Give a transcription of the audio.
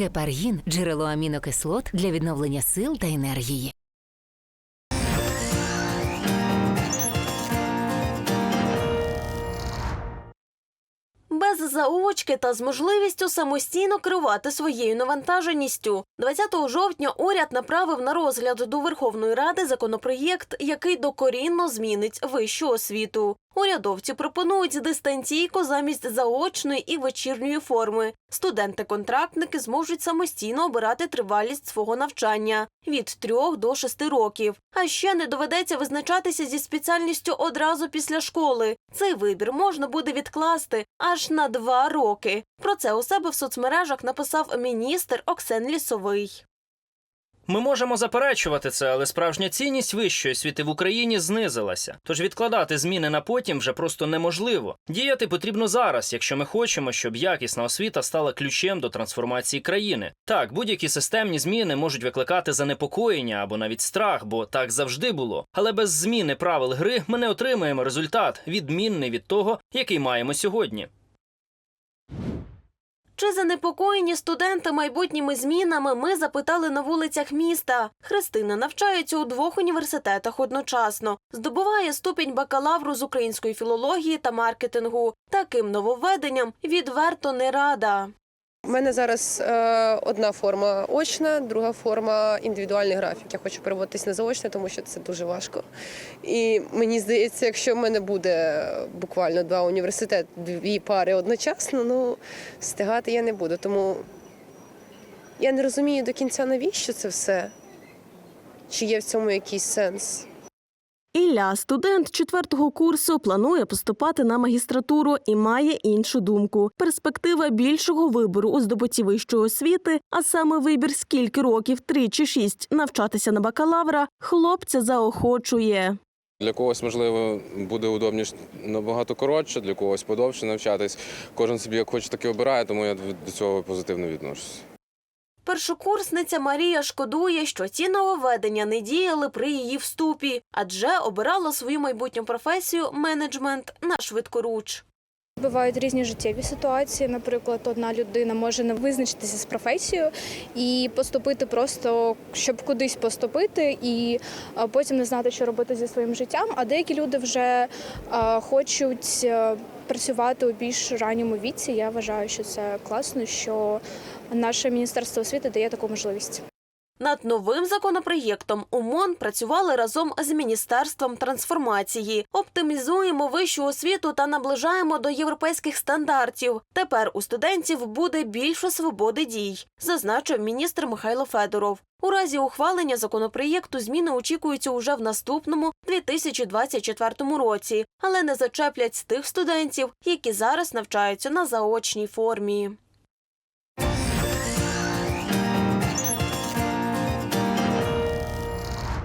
Гепаргін джерело амінокислот для відновлення сил та енергії. Без заочки та з можливістю самостійно керувати своєю навантаженістю. 20 жовтня уряд направив на розгляд до Верховної Ради законопроєкт, який докорінно змінить вищу освіту. Урядовці пропонують дистанційку замість заочної і вечірньої форми. Студенти-контрактники зможуть самостійно обирати тривалість свого навчання від 3 до 6 років. А ще не доведеться визначатися зі спеціальністю одразу після школи. Цей вибір можна буде відкласти аж на два роки. Про це у себе в соцмережах написав міністр Оксен Лісовий. Ми можемо заперечувати це, але справжня цінність вищої освіти в Україні знизилася. Тож відкладати зміни на потім вже просто неможливо. Діяти потрібно зараз, якщо ми хочемо, щоб якісна освіта стала ключем до трансформації країни. Так, будь-які системні зміни можуть викликати занепокоєння або навіть страх, бо так завжди було. Але без зміни правил гри ми не отримаємо результат, відмінний від того, який маємо сьогодні. Чи занепокоєні студенти майбутніми змінами ми запитали на вулицях міста. Христина навчається у двох університетах одночасно. Здобуває ступінь бакалавру з української філології та маркетингу. Таким нововведенням відверто не рада. У мене зараз е, одна форма очна, друга форма індивідуальний графік. Я хочу переводитись на заочне, тому що це дуже важко. І мені здається, якщо в мене буде буквально два університети, дві пари одночасно, ну встигати я не буду. Тому я не розумію до кінця, навіщо це все? Чи є в цьому якийсь сенс? Ілля, студент четвертого курсу, планує поступати на магістратуру і має іншу думку. Перспектива більшого вибору у здобутті вищої освіти, а саме вибір скільки років, три чи шість, навчатися на бакалавра, хлопця заохочує. Для когось, можливо, буде удобніше набагато коротше, для когось подовше навчатись. Кожен собі як хоче, так і обирає, тому я до цього позитивно відношуся. Першокурсниця Марія шкодує, що ці нововведення не діяли при її вступі, адже обирала свою майбутню професію менеджмент на швидкоруч. Бувають різні життєві ситуації. Наприклад, одна людина може не визначитися з професією і поступити просто, щоб кудись поступити, і потім не знати, що робити зі своїм життям. А деякі люди вже хочуть е, працювати у більш ранньому віці. Я вважаю, що це класно, що наше міністерство освіти дає таку можливість. Над новим законопроєктом УМОН працювали разом з міністерством трансформації. Оптимізуємо вищу освіту та наближаємо до європейських стандартів. Тепер у студентів буде більше свободи дій, зазначив міністр Михайло Федоров. У разі ухвалення законопроєкту зміни очікуються уже в наступному 2024 році, але не зачеплять тих студентів, які зараз навчаються на заочній формі.